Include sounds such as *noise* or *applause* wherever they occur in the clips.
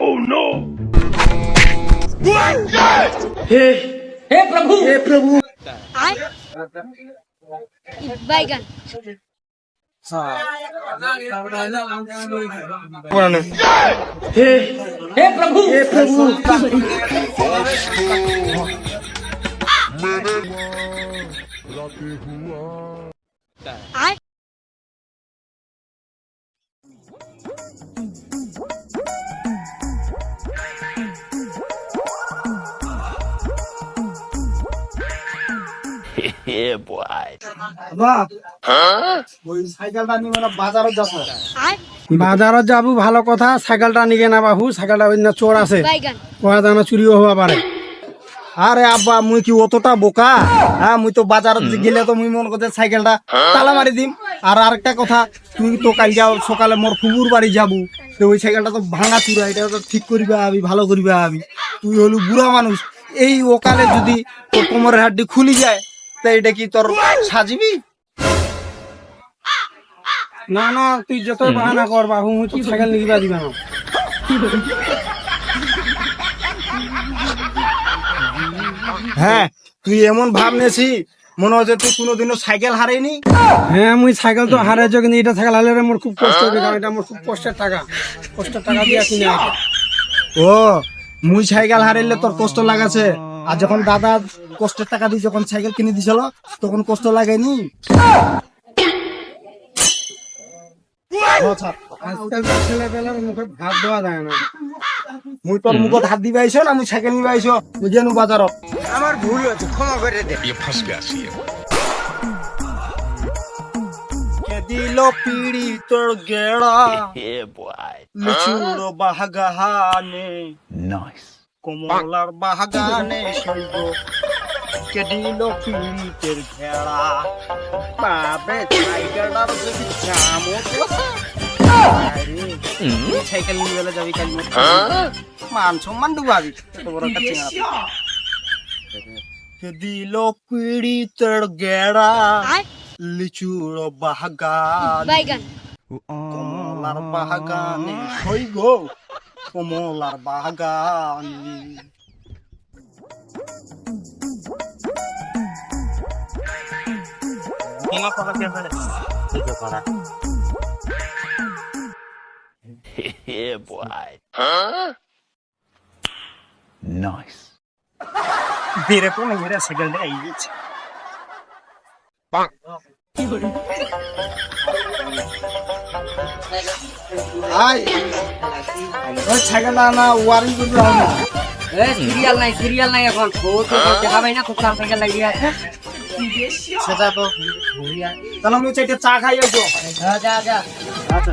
Oh no! হে হে প্রভু। হে প্রভু। I বাইগান হে হে প্রভু। হে প্রভু। মেরে। রাতে হুয়া রে বয় বাজারত যাব, ভালো কথা সাইকেলটা নিগে না বাবু সাইকেলটা ওই চোর আছে। জানা চুরিও হওয়া পারে আরে আব্বা, মুই কি অতটা বোকা? হ্যাঁ মুই তো বাজারত গেলে তো মুই মন করতে সাইকেলটা তালা মারি দিম। আর আরেকটা কথা তুই তো কাল যাও, সকালে মোর ফুবুর বাড়ি যাব। তো ওই সাইকেলটা তো ভাঙা চুরা এটা তো ঠিক করিবা আমি, ভালো করিবা আমি। তুই হলু বুড়া মানুষ। এই ওকালে যদি তোর কোমরের হাড্ডি খুলি যায় তা এটা কি তোর সাজিবি? না না তুই যত বাহানা কর মুই তো সাইকেল নিবা দিবা না হ্যাঁ তুই এমন ভাব নেছি মনে হচ্ছে তুই কোনোদিনও সাইকেল হারাইনি। হ্যাঁ মুই সাইকেল তো হারাইছ কিন্তু এটা সাইকেল হারালে মোর খুব কষ্ট হবে কারণ এটা মোর খুব কষ্টের টাকা। কষ্টের টাকা দিয়ে কিনে ও মুই সাইকেল হারাইলে তোর কষ্ট লাগাছে। আর যখন দাদা কষ্টের টাকা দিয়ে যখন সাইকেল কিনে দিছিল তখন কষ্ট লাগেনি আজকালকার ছেলেপেলার মুখে ভাত দেওয়া যায় না মুই তোর মুখত হাত দিবা আইছো না মুই সাইকেল নিবা আইছো বুঝে নু বাজারত আমার ভুল হয়েছে ক্ষমা করে দে ये फंस गया सी কে দিল পিড়ি তোর গেড়া *laughs* লিচুর বাহাগানে কমলার বাগানে শৈব। কেডিল পিরিতের ঘেরা পাবে টাইগারটার যদি জাম সাইকেল নিয়ে গেলে যাবি কাল হ্যাঁ? মান সম্মান ডুবাবি। বড় পিড়িতের গেরা লিচুর বাগান। কমলার বাগানে হই কমলার বাগানে বেরে কোন এরা সাইকেল দিয়ে আইছে ভাই ওই ছাগল না না ওয়ারিং করতে হবে না। এ সিরিয়াল নাই সিরিয়াল নাই এখন। ও হ্যাঁ? তো দেখা ভাই চা খাই যা যা। আচ্ছা।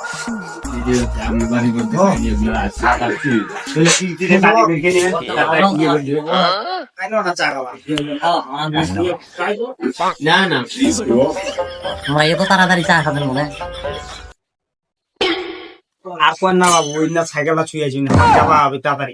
তাড়াতাড়ি চা খাবেন মনে আপনার না বাবু না সাইকেলটা ছুঁয়েছি না। যাবা তাড়াতাড়ি।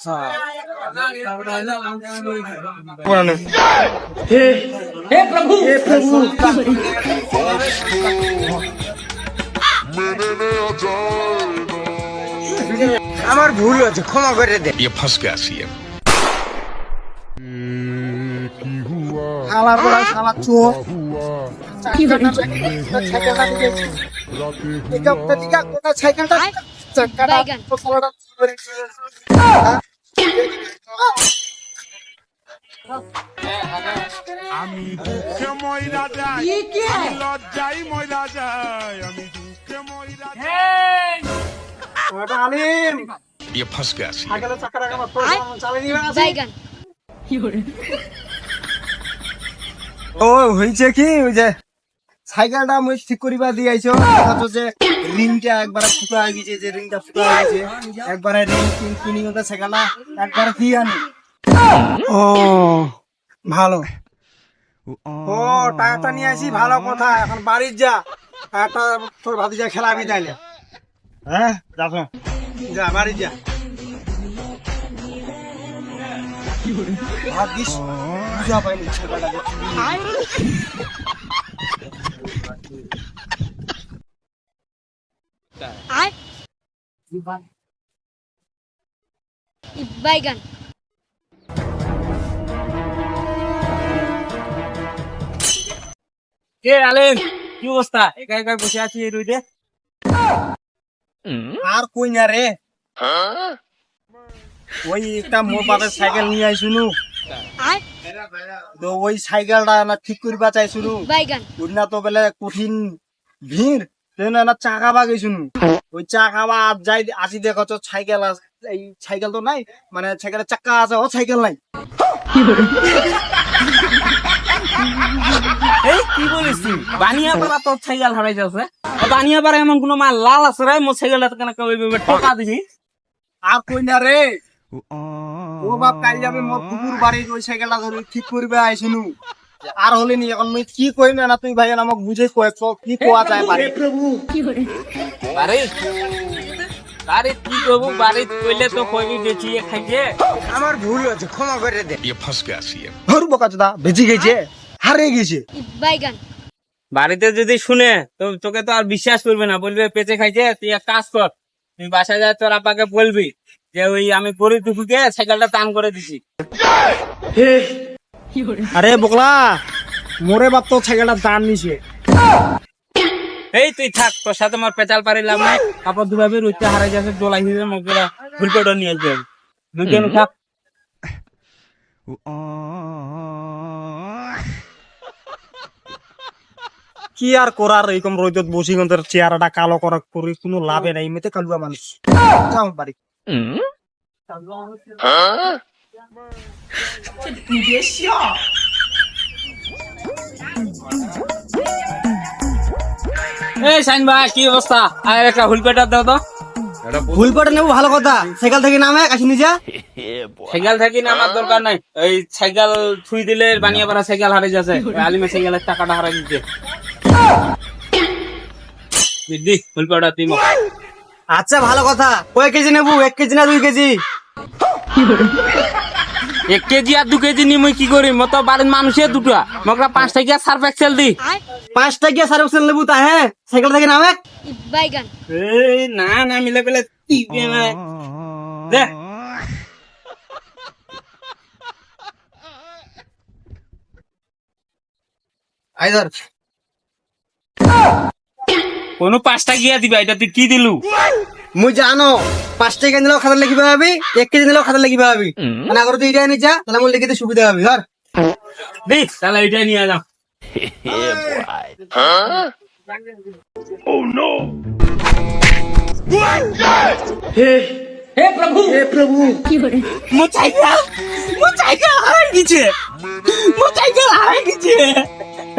आय बैगन পুরানো আমার ভুল হয়েছে ক্ষমা করে দে ये फंस गया सीएम শালা বড়া শালা চোর সাইকেলটা দিকে দিকে দিকে কোথা সাইকেলটা চাকাটা বাইগান। তো শালাটা করে আমি দুঃখে ময়রা যাই আমি লজ্জাই ময়রা যাই আমি দুঃখে ময়রা যাই ওটা আলিম ये फंस गया सीएम সাইকেলের চাকাটা কেমন চালিয়ে দিবে না বাইগান ও হয়েছে কি ওই যে সাইকেলটা মুই ঠিক করিবা দিয়ে আইছো অথচ যে রিংটা একবারে ফুটা হয়ে গেছে, যে রিংটা ফুটা হয়ে গেছে, একবারে রিং কিন কিনি ওটা সাইকেলটা একবারে কি আনি। ও, ভালো। ও, টাকাটা নিয়ে আসি, ভালো কথা, এখন বাড়ির যা। টাকাটা তোর ভাতিজা খেলাবি তাইলে। হ্যাঁ দেখো যা বাড়ি যা। ভাগ্যিস, বুঝা পাইনি ছেলেটা আর বাইগান কে আলেন কি অবস্থা? একা একা বসে আছি এই রুইতে আর কই না রে? ওই একটা মোর বাপের সাইকেল নিয়ে আইসুনু। আর তো ওই সাইকেলটা না ঠিক করিবা চাইছুনু বাইগান। ওই না তো বেলে কঠিন ভিড় তেন না চাকা বাগাইছুনু ওই চাকা বা আর যাই আসি দেখো তো সাইকেল আছে এই সাইকেল তো নাই মানে সাইকেলের চাকা আছে ও সাইকেল নাই। এই কি বলিস বানিয়া পাড়া তোর সাইকেল হারাই যাচ্ছে বানিয়া পাড়া এমন কোনো মাল লাল আছে রে মোর সাইকেলটা কেন ওইভাবে ঠকা দিবি? আর কই না রে। ও বাপ কাল যাবে মোর কুকুর বাড়ি ধরে ঠিক করবে আর হলে নি এখন মুই কি কই না তুই ভাই আমাক কি কোয়া যায় বাড়ি প্রভু বাড়ি কইলে তো কইবি খাইছে। আমার ভুল হয়েছে ক্ষমা করে দে। ইয়ে হরু গেছে। গেছে বাড়িতে যদি শুনে তো তোকে তো আর বিশ্বাস করবে না বলবে পেঁচে খাইছে তুই এক কাজ কর তুই বাসায় যায় তোর আপাকে বলবি। যে ওই আমি পরি টুকুকে সাইকেলটা টান করে দিছি। আরে বকলা মোরে বাপ তো সাইকেলটা দাম নিছে এই তুই থাক তোর সাথে আমার পেঁচাল পারিলাম না কাপড় ধুলাবি রুইতে হারাই যাচ্ছে দোলাই হিসেবে মগলা ফুলপেটা নিয়ে আসবে। দুজন থাক। কি আর করার এরকম রোদত বসি চেহারাটা কালো করা করি কোনো লাভে নাই মেতে কালুয়া মানুষ। যাও বাড়ি। এই সাইন ভাই কি অবস্থা? আর একটা হুলপেটার দাও তো। ভুল পাটে নেব ভালো কথা। সাইকেল থেকে নামে কাছে নিজা সাইকেল থাকি না আমার দরকার নাই। এই সাইকেল ছুই দিলে বানিয়ে পারা সাইকেল হারিয়ে যাচ্ছে। ওই আলিমের সাইকেলের টাকাটা হারাই দিতে দিদি মো আচ্ছা ভালো কথা। কয় কেজি নেব? এক কেজি না দুই কেজি? এক কেজি আর দু কেজি নি মুই কি করি মতো বাড়ির মানুষের দুটো। মকরা পাঁচ টাকা সার্ফ এক্সেল দি। আর পাঁচটা গিয়ে সার্ভিস নেব তা হ্যাঁ? সাইকেল থেকে নামে বাইগান। এই না না মিলে পেলে না দে। আইদার কোনো পাঁচটা গিয়া দিবা এটা তুই কি দিলু? মুই জানো পাঁচ টাকা নিলেও খাতা লিখিবা ভাবি এক কেজি নিলেও খাতা লিখিবা ভাবি। মানে আগর তুই এটা নিয়ে যা তাহলে আমার লিখিতে সুবিধা হবে ধর দি তাহলে এটাই নিয়ে যাও। মো সাইকেল মো সাইকেল হারাই গেছে মো হারাই গেছে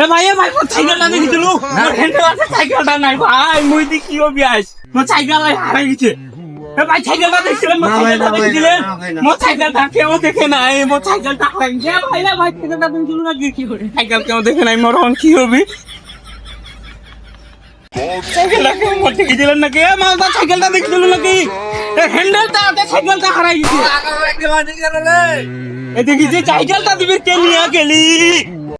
এ ভাই এ ভাই মো সাইকেলটা দেখি দিলু। মোর হ্যান্ডেল আছে সাইকেলটা নাই। ভাই মুই দি কি হবি আইস মো সাইকেল হারাই গেছে। এ ভাই সাইকেলটা দেখছিলেন মো না ভাই, সাইকেলটা দেখছিলেন না ভাই, না। মো সাইকেলটা কেউ দেখে নাই মো সাইকেলটা হারাই গেছে। ভাই এ ভাই সাইকেলটা দেখছিল নাকি সাইকেল কেউ দেখে নাই মোর কি হবি? সাইকেলটা কেউ মোর দেখে দিলেন নাকি? এ মালটা সাইকেলটা দেখছিল নাকি? এ হ্যান্ডেলটা আছে সাইকেলটা হারাই গেছে। এ দেখি যে সাইকেলটা দিবি কে নিয়ে গেলি।